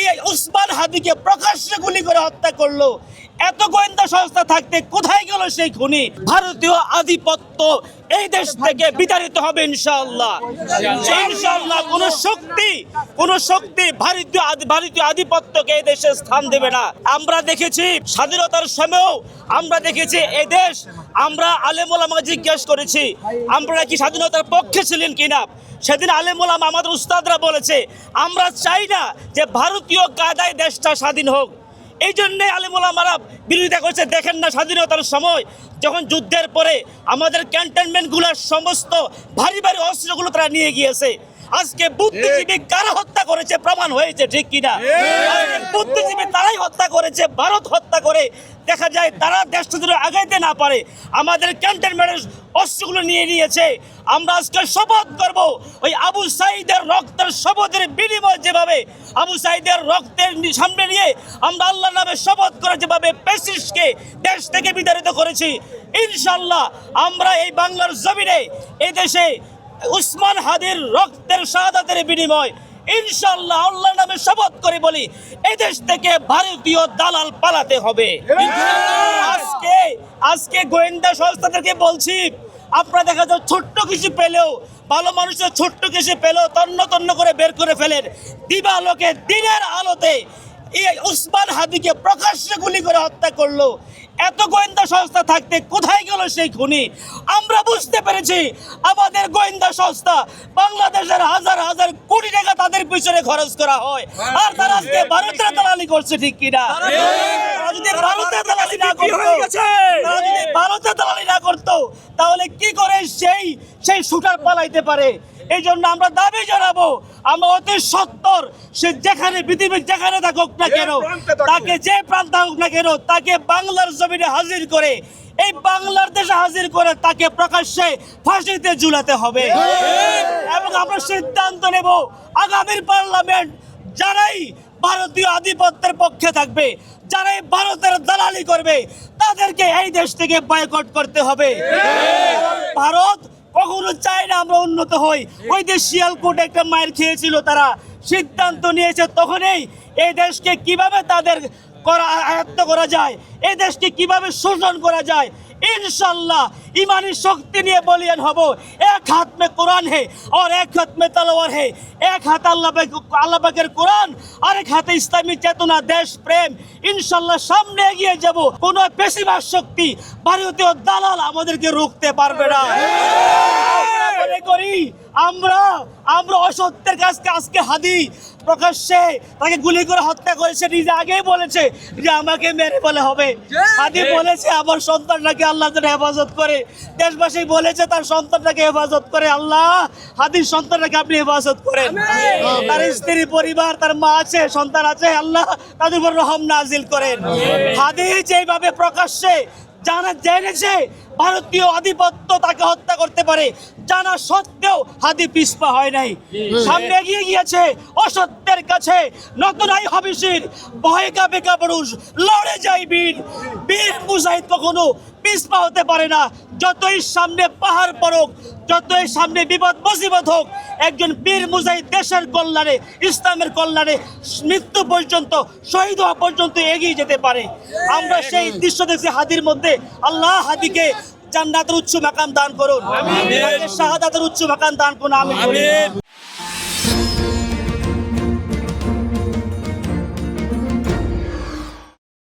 এই ওসমান হাদিকে প্রকাশ্যে গুলি করে হত্যা করল। এত গোয়েন্দা সংস্থা থাকতে কোথায় গেল সেই খুনি? ভারতীয় আধিপত্য এই দেশ থেকে বিতাড়িত হবে ইনশাআল্লাহ। ইনশাআল্লাহ। কোন শক্তি কোন শক্তি ভারতীয় ভারতীয় আধিপত্যকে এই দেশে স্থান দেবে না। আমরা দেখেছি স্বাধীনতার সময়ও আমরা দেখেছি এই দেশ আমরা আলেমুলামাকে জিজ্ঞেস করেছি আমরা কি স্বাধীনতার পক্ষে ছিলেন কিনা? সেদিন আলেমুলাম আমাদের উস্তাদরা বলেছে আমরা চাই না যে ভারতীয় কায়দায় দেশটা স্বাধীন হোক। এই জন্যে আলিমুলামারা বিরোধিতা করছে। দেখেন না স্বাধীনতার সময় যখন যুদ্ধের পরে আমাদের ক্যান্টনমেন্টগুলোর সমস্ত ভারী ভারী অস্ত্রগুলো তারা নিয়ে গিয়েছে। আজকে বুদ্ধিজীবী কারা হত্যা করেছে প্রমাণ হয়েছে ঠিক কিনা? বুদ্ধিজীবী তারাই হত্যা করেছে, ভারত হত্যা করে। দেখা যায় তারা দেশটা যদি আগাইতে না পারে। আমাদের ক্যান্টনমেন্টের অস্ত্রগুলো নিয়ে নিয়েছে। আমরা আজকে শপথ করব, ওই আবু সাইদের রক্তের শপথের বিনিময় যেভাবে, আবু সাইদের রক্তের সামনে নিয়ে আমরা আল্লাহ নামে শপথ করে যেভাবে পেসিসকে দেশ থেকে বিতাড়িত করেছি ইনশাল্লাহ আমরা এই বাংলার জমিনে এই দেশে উসমান হাদির রক্তের শাহাদাতের বিনিময় ইনশাল্লাহ আল্লাহ নামে শপথ করে বলি এদেশ দেশ থেকে ভারতীয় দালাল পালাতে হবে। আজকে আজকে গোয়েন্দা সংস্থাদেরকে বলছি আপনারা দেখা যায় ছোট্ট কিছু পেলেও ভালো মানুষের ছোট্ট কিছু পেলেও তন্ন তন্ন করে বের করে ফেলেন। দিবালোকে দিনের আলোতে এই উসমান হাদিকে প্রকাশ্যে গুলি করে হত্যা করল। এত গোয়েন্দা সংস্থা থাকতে কোথায় গেল সেই খুনি? আমরা বুঝতে পেরেছি আমাদের গোয়েন্দা সংস্থা বাংলাদেশের হাজার হাজার কোটি টাকা তাদের পিছনে খরচ করা হয়। আর তারা আজকে ভারতের দালালি করছে ঠিক কিনা? যদি ভারতের দালালি না করতো তারা যদি ভারতের দালালি না করতো তাহলে কি করে সেই সেই শুটার পালাইতে পারে? এই জন্য আমরা দাবি জানাব আমরা অতি সত্তর সে যেখানে পৃথিবীর যেখানে থাকুক না কেন তাকে যে প্রান্ত হোক না কেন তাকে বাংলার জমিনে হাজির করে এই বাংলার দেশে হাজির করে তাকে প্রকাশ্যে ফাঁসিতে ঝুলাতে হবে। এবং আমরা সিদ্ধান্ত নেব আগামীর পার্লামেন্ট যারাই ভারতীয় আধিপত্যের পক্ষে থাকবে যারাই ভারতের দালালি করবে তাদেরকে এই দেশ থেকে বয়কট করতে হবে। ভারত কখনো না আমরা উন্নত হই। ওই যে শিয়ালকোট একটা মায়ের খেয়েছিল তারা, সিদ্ধান্ত নিয়েছে তখনই এই দেশকে কীভাবে তাদের করা আয়ত্ত করা যায়, এই দেশকে কীভাবে শোষণ করা যায়, ইনশাল্লাহ ইমানি শক্তি নিয়ে বলিয়ান হব। এক হাত মে কোরআন হে और এক হাত মে তলোয়ার হে। এক হাত আল্লাহ পাক- আল্লাহ পাকের কোরআন, আরেক হাতে ইসলামী চেতনা, দেশ, প্রেম, ইনশাল্লাহ সামনে এগিয়ে যাব। কোন বেশিরভাগ শক্তি ভারতীয় দালাল আমাদেরকে রুখতে পারবে না। আমরা আমরা অসত্যের কাছকে আজকে হাদি। প্রকাশ্যে তাকে গুলি করে হত্যা করেছে নিজে আগেই বলেছে যে আমাকে মেরে বলে হবে। হাদি বলেছে আমার সন্তানটাকে আল্লাহ যেন হেফাজত করে। দেশবাসী বলেছে তার সন্তানটাকে হেফাজত করে আল্লাহ। হাদির সন্তানটাকে আপনি হেফাজত করেন। তার স্ত্রী পরিবার তার মা আছে সন্তান আছে আল্লাহ তাদের উপর রহম নাজিল করেন। হাদি যেভাবে প্রকাশ্যে জানা জেনেছে ভারতীয় আধিপত্য তাকে হত্যা করতে পারে জানা সত্ত্বেও হাদি পিসপা হয় নাই। সামনে এগিয়ে গিয়েছে অসত্যের কাছে নতুন আই হবিসির ভয় কাপে কাপুরুষ লড়ে যায় বীর। বীর মুজাহিদ কখনো পিসপা হতে পারে না। যতই সামনে পাহাড় পড়ুক যতই সামনে বিপদ মুসিবত হোক একজন বীর মুজাহিদ দেশের কল্যাণে ইসলামের কল্যাণে মৃত্যু পর্যন্ত শহীদ হওয়া পর্যন্ত এগিয়ে যেতে পারে। আমরা সেই দৃশ্য দেখছি হাদির মধ্যে। আল্লাহ হাদিকে জান্নাতের উচ্চ মাকাম দান করুন। শাহাদাতের উচ্চ মাকাম দান করুন আমি